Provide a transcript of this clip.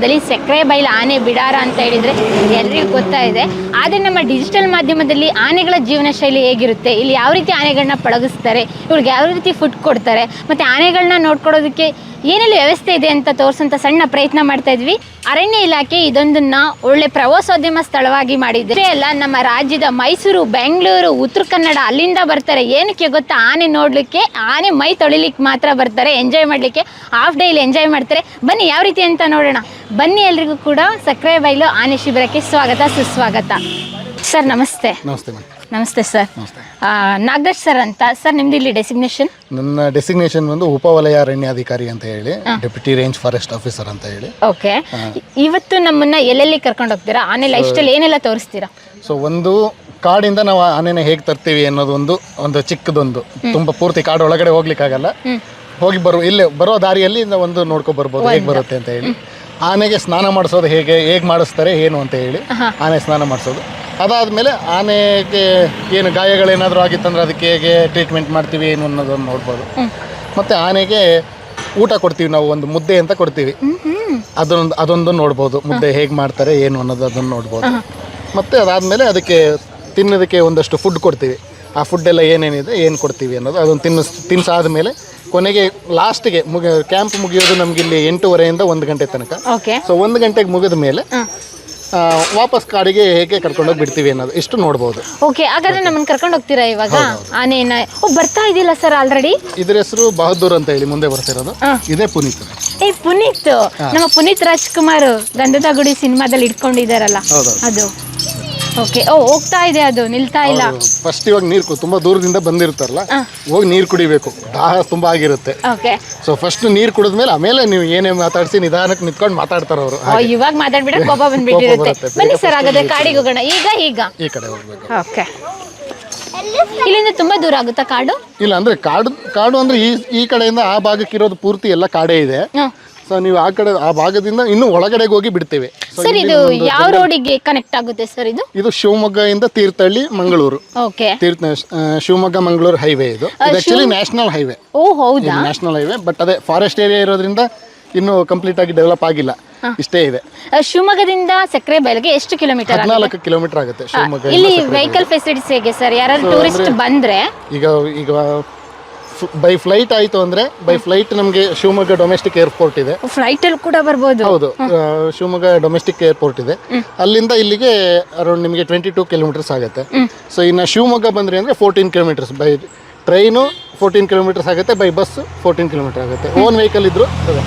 ಸಕ್ಕರೆ ಬೈಲ್ ಆನೆ ಬಿಡಾರ ಅಂತ ಹೇಳಿದ್ರೆ ಎಲ್ರಿಗೂ ಗೊತ್ತಾ ಇದೆ. ಆದ್ರೆ ನಮ್ಮ ಡಿಜಿಟಲ್ ಮಾಧ್ಯಮದಲ್ಲಿ ಆನೆಗಳ ಜೀವನ ಶೈಲಿ ಹೇಗಿರುತ್ತೆ? ಇಲ್ಲಿ ಯಾವ ರೀತಿ ಆನೆಗಳನ್ನ ಪಳಗಿಸ್ತಾರೆ? ಇವ್ರಿಗೆ ಯಾವ ರೀತಿ ಫುಡ್ ಕೊಡ್ತಾರೆ? ಮತ್ತೆ ಆನೆಗಳನ್ನ ನೋಡ್ಕೊಳ್ಳೋದಕ್ಕೆ ಏನೆಲ್ಲ ವ್ಯವಸ್ಥೆ ಇದೆ ಅಂತ ತೋರಿಸೋಂಥ ಸಣ್ಣ ಪ್ರಯತ್ನ ಮಾಡ್ತಾ ಇದ್ವಿ. ಅರಣ್ಯ ಇಲಾಖೆ ಇದೊಂದನ್ನ ಒಳ್ಳೆ ಪ್ರವಾಸೋದ್ಯಮ ಸ್ಥಳವಾಗಿ ಮಾಡಿದೆ. ಅಲ್ಲ, ನಮ್ಮ ರಾಜ್ಯದ ಮೈಸೂರು, ಬೆಂಗಳೂರು, ಉತ್ತರ ಕನ್ನಡ ಅಲ್ಲಿಂದ ಬರ್ತಾರೆ. ಏನಕ್ಕೆ ಗೊತ್ತಾ? ಆನೆ ನೋಡ್ಲಿಕ್ಕೆ, ಆನೆ ಮೈ ತೊಳಿಲಿಕ್ಕೆ ಮಾತ್ರ ಬರ್ತಾರೆ. ಎಂಜಾಯ್ ಮಾಡಲಿಕ್ಕೆ ಹಾಫ್ ಡೇ ಇಲ್ಲಿ ಎಂಜಾಯ್ ಮಾಡ್ತಾರೆ. ಬನ್ನಿ, ಯಾವ ರೀತಿ ಅಂತ ನೋಡೋಣ. ಬನ್ನಿ ಎಲ್ರಿಗೂ ಕೂಡ ಸಕ್ಕರೆ ಬೈಲು ಆನೆ ಶಿಬಿರಕ್ಕೆ ಸ್ವಾಗತ, ಸುಸ್ವಾಗತ. ಸರ್, ನಮಸ್ತೆ. ನಮಸ್ತೆ ನಮಸ್ತೆ ಸರ್. ನಮಸ್ತೆ. ನಾಗರಾಜ್ ಸರ್ ಅಂತ. ಸರ್ ನಿಮ್ದು ಇಲ್ಲಿ ಡೆಸಿಗ್ನೇಷನ್ ನನ್ನ ಡೆಸಿಗ್ನೇಷನ್ ಒಂದು ಉಪವಲಯ ಅರಣ್ಯಾಧಿಕಾರಿ ಅಂತ ಹೇಳಿ ಡೆಪ್ಯೂಟಿ ರೇಂಜ್ ಫಾರೆಸ್ಟ್ ಆಫೀಸರ್ ಅಂತ ಹೇಳಿ. ಓಕೆ. ಇವತ್ತು ನಮ್ಮನ್ನ ಎಲ್ಲೆಲ್ಲಿ ಕರ್ಕೊಂಡು ಹೋಗ್ತೀರಾ? ಆನೆ ಲೈಫ್ ಸ್ಟೈಲ್ ಏನೆಲ್ಲ ತೋರಿಸ್ತೀರಾ? ಸೊ ಒಂದು ಕಾಡಿಂದ ನಾವು ಆನೆನ ಹೇಗೆ ತರ್ತೀವಿ ಅನ್ನೋದು ಒಂದು ಒಂದು ಚಿಕ್ಕದೊಂದು ತುಂಬ ಪೂರ್ತಿ ಕಾಡು ಒಳಗಡೆ ಹೋಗ್ಲಿಕ್ಕಾಗಲ್ಲ. ಹೋಗಿ ಬರೋ ಇಲ್ಲೇ ಬರೋ ದಾರಿಯಲ್ಲಿ ಒಂದು ನೋಡ್ಕೊ ಬರ್ಬೋದು ಹೇಗೆ ಬರುತ್ತೆ ಅಂತ ಹೇಳಿ. ಆನೆಗೆ ಸ್ನಾನ ಮಾಡಿಸೋದು ಹೇಗೆ ಹೇಗೆ ಮಾಡಿಸ್ತಾರೆ ಏನು ಅಂತ ಹೇಳಿ ಆನೆ ಸ್ನಾನ ಮಾಡಿಸೋದು. ಅದಾದಮೇಲೆ ಆನೆಗೆ ಏನು ಗಾಯಗಳೇನಾದರೂ ಆಗಿತ್ತಂದ್ರೆ ಅದಕ್ಕೆ ಹೇಗೆ ಟ್ರೀಟ್ಮೆಂಟ್ ಮಾಡ್ತೀವಿ ಏನು ಅನ್ನೋದನ್ನು ನೋಡ್ಬೋದು. ಮತ್ತು ಆನೆಗೆ ಊಟ ಕೊಡ್ತೀವಿ ನಾವು ಒಂದು ಮುದ್ದೆ ಅಂತ ಕೊಡ್ತೀವಿ. ಅದೊಂದು ಅದೊಂದು ನೋಡ್ಬೋದು ಮುದ್ದೆ ಹೇಗೆ ಮಾಡ್ತಾರೆ ಏನು ಅನ್ನೋದು ಅದನ್ನು ನೋಡ್ಬೋದು. ಮತ್ತು ಅದಾದಮೇಲೆ ಅದಕ್ಕೆ ತಿನ್ನೋದಕ್ಕೆ ಒಂದಷ್ಟು ಫುಡ್ ಕೊಡ್ತೀವಿ. ಆ ಫುಡ್ ಎಲ್ಲ ಏನೇನಿದೆ ಏನು ಕೊಡ್ತೀವಿ ಅನ್ನೋದು ಅದನ್ನು ತಿನ್ನಿಸ್ ತಿನ್ಸಾದ್ಮೇಲೆ ಕೊನೆಗೆ ಲಾಸ್ಟಿಗೆ ಮುಗಿ ಕ್ಯಾಂಪ್ ಮುಗಿಯೋದು ನಮಗೆ ಇಲ್ಲಿ ಎಂಟೂವರೆಯಿಂದ ಒಂದು ಗಂಟೆ ತನಕ. ಓಕೆ ಸೊ ಒಂದು ಗಂಟೆಗೆ ಮುಗಿದ ಮೇಲೆ ವಾಪಸ್ ಕಾಡಿಗೆ ಹೇಗೆ ಕರ್ಕೊಂಡೋಗಿ ಬಿಡ್ತೀವಿ ಅನ್ನೋದು ಇಷ್ಟು ನೋಡ್ಬೋದು. ಓಕೆ ಹಾಗಾದ್ರೆ ನಮ್ಮನ್ನ ಕರ್ಕೊಂಡು ಹೋಗ್ತೀರಾ ಇವಾಗ? ಆನೆನ ಓ ಬರ್ತಾ ಇದೆಯಲ್ಲ ಸರ್ ಆಲ್ರೆಡಿ ಇದ್ರ ಹೆಸರು ಬಹದ್ದೂರ್ ಅಂತ ಹೇಳಿ ಮುಂದೆ ಬರ್ತಿರೋದು. ಇದೇ ಪುನೀತ್. ಏ ಪುನೀತ್. ನಮ್ಮ ಪುನೀತ್ ರಾಜ್ಕುಮಾರ್ ಗಂಧದ ಗುಡಿ ಸಿನಿಮಾದಲ್ಲಿ ಇಟ್ಕೊಂಡಿದಾರಲ್ಲ ಅದು. ಓಕೆ ಓ ಹೋಗ್ತಾ ಇದೆ ಅದು ನಿಲ್ತಾ ಇಲ್ಲ. ಫಸ್ಟ್ ಇವಾಗ ನೀರು ತುಂಬಾ ದೂರದಿಂದ ಬಂದಿರ್ತಾರಲ್ಲ ಹೋಗಿ ನೀರು ಕುಡಿಬೇಕು. ದಾಹ ತುಂಬಾ ಆಗಿರುತ್ತೆ. ಓಕೆ ಸೊ ಫಸ್ಟ್ ನೀರು ಕುಡಿದ್ಮೇಲೆ ಆಮೇಲೆ ನೀವು ಏನೇ ಮಾತಾಡಿಸಿ ನಿಧಾನಕ್ಕೆ ನಿಂತ್ಕೊಂಡು ಮಾತಾಡ್ತಾರ ಅವರು. ಇವಾಗ ಮಾತಾಡ್ಬಿಟ್ರೆ ಕೋಪ ಬಂದ್ಬಿಟ್ಟಿರುತ್ತೆ. ಬನ್ನಿ ಸರ್ ಹಾಗಾದ್ರೆ ಕಾಡಿಗೆ ಹೋಗೋಣ. ಈಗ ಈಗ? ಈ ಕಡೆ ಹೋಗ್ಬೇಕು. ಓಕೆ ಇಲ್ಲಿಂದ ತುಂಬಾ ದೂರ ಆಗುತ್ತಾ ಕಾಡು? ಇಲ್ಲ ಅಂದ್ರೆ ಕಾಡು ಕಾಡು ಅಂದ್ರೆ ಈ ಈ ಕಡೆಯಿಂದ ಆ ಭಾಗಕ್ಕೆ ಇರೋದು ಪೂರ್ತಿ ಎಲ್ಲ ಕಾಡೇ ಇದೆ. ಸೊ ನೀವು ಆ ಕಡೆ ಆ ಭಾಗದಿಂದ ಇನ್ನು ಒಳಗಡೆಗೆ ಹೋಗಿ ಬಿಡ್ತೇವೆ. ಸರ್ ಇದು ಯಾವ ರೋಡಿಗೆ ಕನೆಕ್ಟ್ ಆಗುತ್ತೆ ಸರ್ ಇದು? ಇದು ಶಿವಮೊಗ್ಗದಿಂದ ತೀರ್ಥಹಳ್ಳಿ ಮಂಗಳೂರು. ಓಕೆ ತೀರ್ಥ ಆ, ಶಿವಮೊಗ್ಗ ಮಂಗಳೂರು ಹೈವೇ ಇದು. ಇದು ಆಕ್ಚುಲಿ ನ್ಯಾಷನಲ್ ಹೈವೇ ಓ ಹೌದಾ? ನ್ಯಾಷನಲ್ ಹೈವೇ ಬಟ್ ಅದೇ ಫಾರೆಸ್ಟ್ ಏರಿಯಾ ಇರೋದ್ರಿಂದ ಇನ್ನೂ ಕಂಪ್ಲೀಟ್ ಆಗಿ ಡೆವಲಪ್ ಆಗಿಲ್ಲ. ಇಷ್ಟೇ ಇದೆ. ಆ, ಶಿವಮೊಗ್ಗದಿಂದ ಸಕ್ಕರೆ ಬೈಲ್ಗೆ ಎಷ್ಟು ಕಿಲೋಮೀಟರ್ ಹದಿನಾಲ್ಕು ಕಿಲೋಮೀಟರ್ ಆಗುತ್ತೆ ಶಿವಮೊಗ್ಗ ಇಲ್ಲಿ ವೆಹಿಕಲ್ ಫೆಸಿಲಿಟೀಸ್ ಹೇಗೆ ಸರ್ ಯಾರಾದ್ರೂ ಟೂರಿಸ್ಟ್ ಬಂದ್ರೆ? ಈಗ ಈಗ ಬೈ ಫ್ಲೈಟ್ ಆಯಿತು ಅಂದರೆ ಬೈ ಫ್ಲೈಟ್ ನಮಗೆ ಶಿವಮೊಗ್ಗ ಡೊಮೆಸ್ಟಿಕ್ ಏರ್ಪೋರ್ಟ್ ಇದೆ. ಫ್ಲೈಟ್ ಅಲ್ಲಿ ಕೂಡ ಬರ್ಬೋದು. ಹೌದು ಶಿವಮೊಗ್ಗ ಡೊಮೆಸ್ಟಿಕ್ ಏರ್ಪೋರ್ಟ್ ಇದೆ. ಅಲ್ಲಿಂದ ಇಲ್ಲಿಗೆ ಅರೌಂಡ್ ನಿಮಗೆ ಟ್ವೆಂಟಿ ಟೂ ಕಿಲೋಮೀಟರ್ಸ್ ಆಗುತ್ತೆ ಸೊ ಇನ್ನು ಶಿವಮೊಗ್ಗ ಬಂದ್ರಿ ಅಂದರೆ fourteen kilometres by train fourteen kilometres ಆಗುತ್ತೆ ಬೈ ಬಸ್ ಫೋರ್ಟೀನ್ ಕಿಲೋಮೀಟರ್ ಆಗುತ್ತೆ. ಓನ್ ವೆಹಿಕಲ್ ಇದ್ದರೂ ಅದೇ.